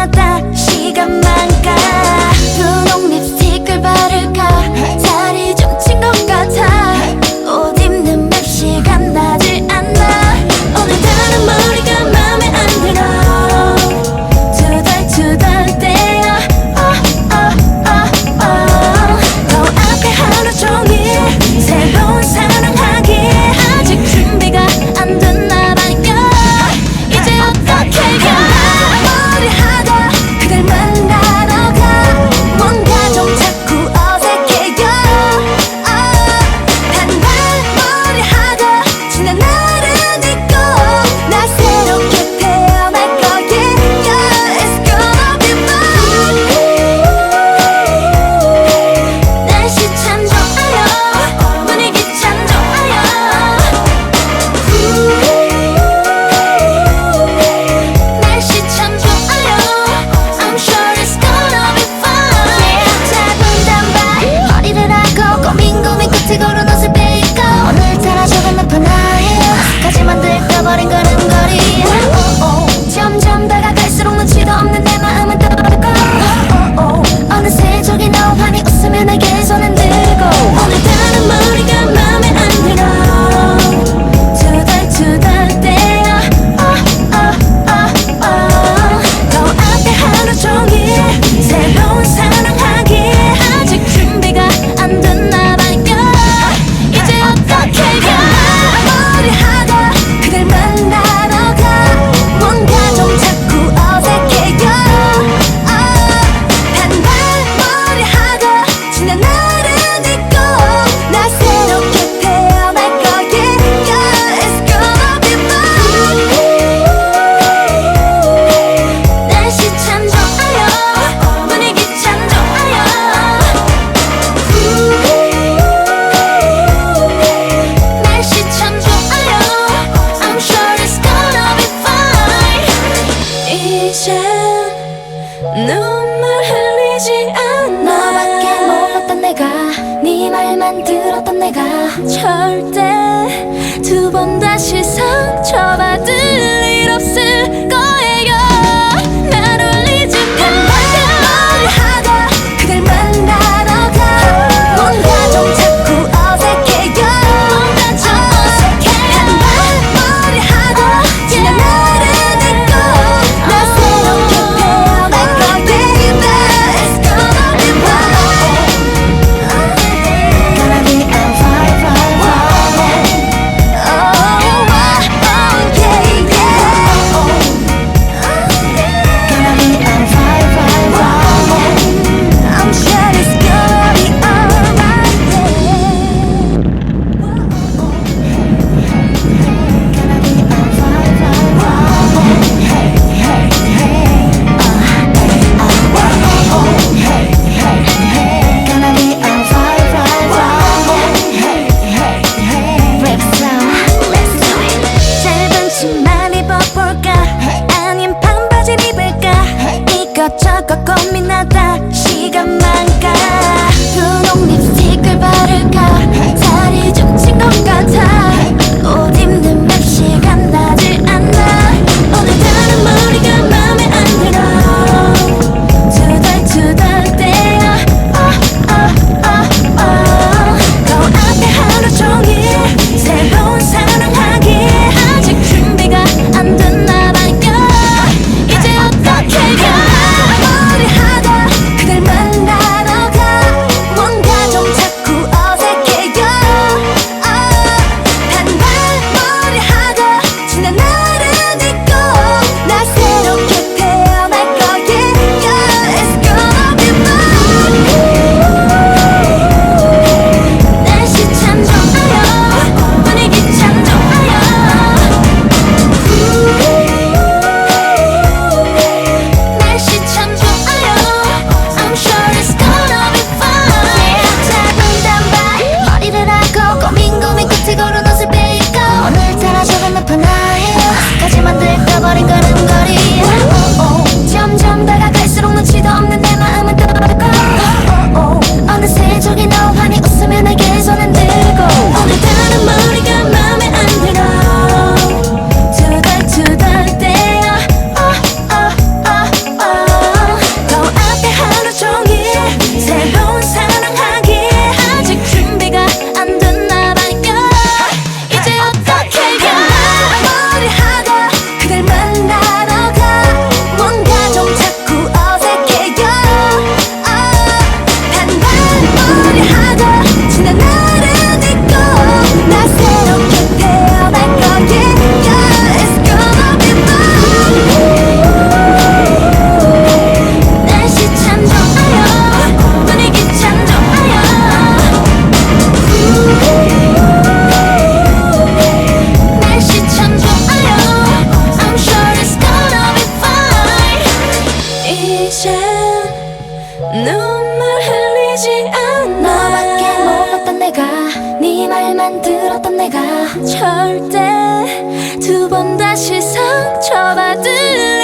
지나다 시간만 눈물 흘리지 않아. 너밖에 몰랐던 내가 네 말만 들었던 내가. 절대 두 번 다시 상처받을 일 없을 가짜가 고민하다. 눈물 흘리지 않아. 너밖에 몰랐던 내가 네 말만 들었던 내가. 절대 두 번 다시 상처받을